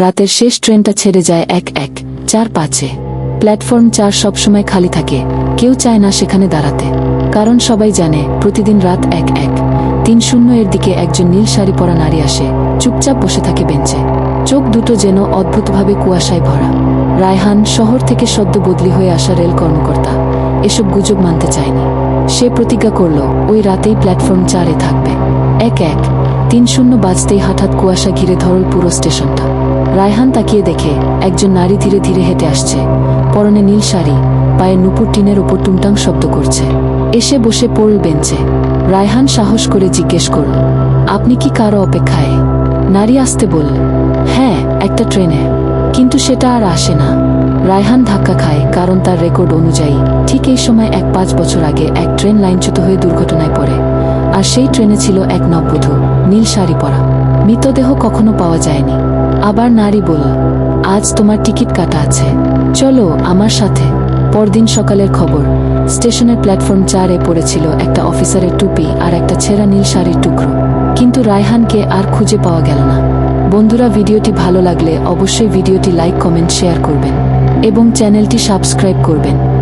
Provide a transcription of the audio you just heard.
রাতের শেষ ট্রেনটা ছেড়ে যায় এক এক, চার পাঁচে। প্ল্যাটফর্ম চার সবসময় খালি থাকে, কেউ চায় না সেখানে দাঁড়াতে। কারণ সবাই জানে, প্রতিদিন রাত এক এক। তিন শূন্য এর দিকে একজন নীল শাড়ি পরা নারী আসে, চুপচাপ বসে থাকে বেঞ্চে। চোখ দুটো যেন অদ্ভুতভাবে কুয়াশায় ভরা। রায়হান শহর থেকে সদ্য বদলি হয়ে আসা রেল কর্মকর্তা, এসব গুজব মানতে চায়নি। সে প্রতিজ্ঞা করল, ওই রাতেই প্ল্যাটফর্ম চারে থাকবে। এক এক, তিন শূন্য বাজতেই হঠাৎ কুয়াশা ঘিরে ধরল পুরো স্টেশনটা। রায়হান তাকিয়ে দেখে একজন নারী ধীরে ধীরে হেঁটে আসছে। পরনে নীল শাড়ি, পায়ে নুপুর টিনের ওপর টুংটাং শব্দ করছে। এসে বসে পড়ল বেঞ্চে। রায়হান সাহস করে জিজ্ঞেস করল, আপনি কি কারও অপেক্ষায়? নারী আসতে বলল হ্যাঁ একটা ট্রেনে। কিন্তু সেটা আর আসে না। রায়হান ধাক্কা খায়, কারণ তার রেকর্ড অনুযায়ী ঠিক এই সময় এক পাঁচ বছর আগে এক ট্রেন লাইনচ্যুত হয়ে দুর্ঘটনায় পড়ে। আর সেই ট্রেনে ছিল এক নববধূ, নীল শাড়ি পরা। মৃতদেহ কখনো পাওয়া যায়নি। আবার নারী বলল, আজ তোমার টিকিট কাটা আছে। চলো আমার সাথে। পরদিন সকালের খবর, স্টেশনের প্ল্যাটফর্ম চারে পড়েছিল একটা অফিসারের টুপি আর একটা ছেঁড়া নীল শাড়ির টুকরো। কিন্তু রায়হানকে আর খুঁজে পাওয়া গেল না। বন্ধুরা, ভিডিওটি ভালো লাগলে অবশ্যই ভিডিওটি লাইক, কমেন্ট, শেয়ার করবেন এবং চ্যানেলটি সাবস্ক্রাইব করবেন।